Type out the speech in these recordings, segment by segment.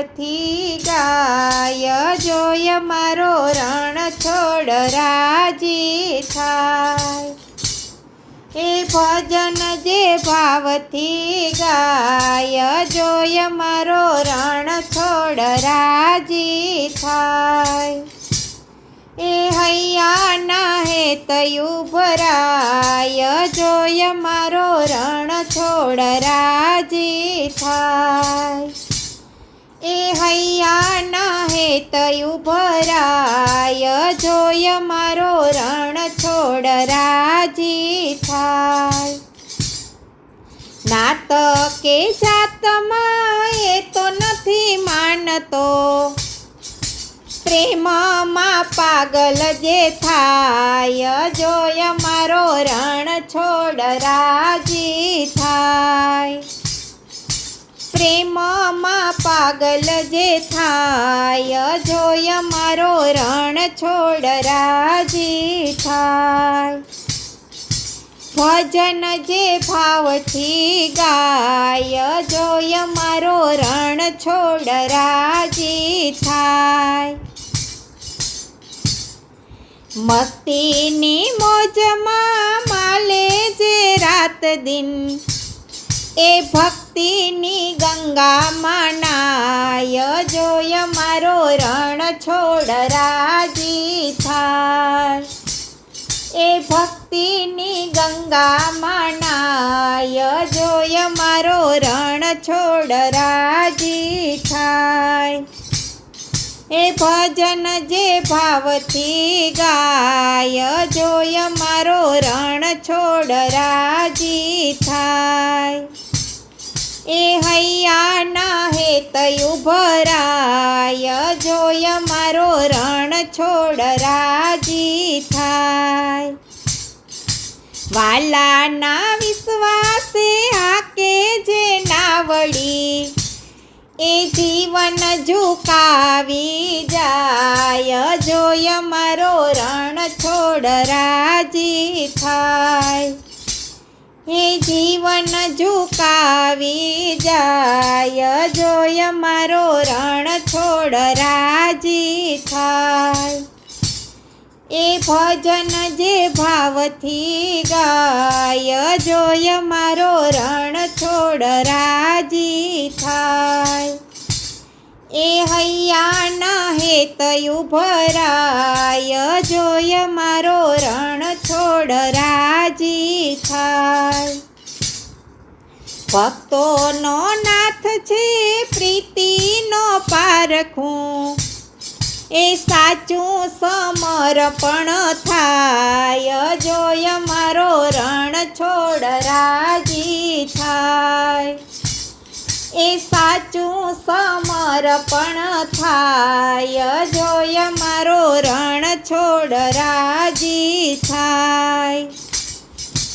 ભાવથી ગાય જોય મારો રણ છોડ રાજી થાય. એ ભજન જે ભાવથી ગાય જોય મારો રણ છોડ રાજી થાય. એ હૈયાના હેતયું ભરાય જોય મારો રણ છોડ રાજી થાય. એ હૈયાના હેતયું ભરાય, જોય મારો રણ છોડ રાજી થાય. નાત કે જાતમાં એ તો નથી માનતો. પ્રેમમાં પાગલ જે થાય, જોય મારો રણ છોડ રાજી થાય. પ્રેમમાં પાગલ જે થાય જોય મારો રણ છોડ રાજી થાય. ભજન જે ભાવથી ગાય જોય મારો રણ છોડ રાજી થાય. મસ્તીની મોજમાં માલે જે રાત દિન એ ભક્તિની ગંગામાં નાય જોય મારો રણ છોડ રાજી થાય એ ભક્તિની ગંગામાં નાય જોય મારો રણ છોડ રાજી થાય એ ભજન જે ભાવથી ગાય. જોય મારો રણ છોડ રાજી થાય એ હૈયાના હેતયું ભરાય જોય મારો રણ છોડ રાજી થાય. વાલાના વિશ્વાસે હાકે જે નાવડી, એ જીવન ઝુકાવી જાય, જોય મારો રણ છોડ રાજી થાય. એ જીવન ઝુકાવી જાય. જોય મારો રણ છોડ રાજી થાય. એ ભજન જે ભાવથી ગાય, જોય મારો રણ છોડ રાજી થાય. એ હૈયાના હેતયું ભરાય જોય મારો રણ છોડ રાજી થાય ભક્તોનો નાથ છે, પ્રીતિનો પારખું. એ સાચું સમર્પણ થાય. જોય મારો રણ છોડ રાજી થાય. એ સાચું સમર્પણ થાય. જોય મારો રણ છોડ રાજી થાય.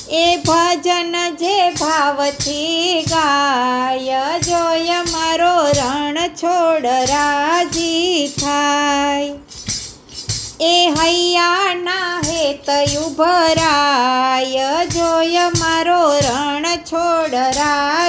એ ભજન જે ભાવથી ગાય, જોય મારો રણ છોડ રાજી થાય. એ હૈયાના હેતયું ભરાય જોય મારો રણ છોડ રાજી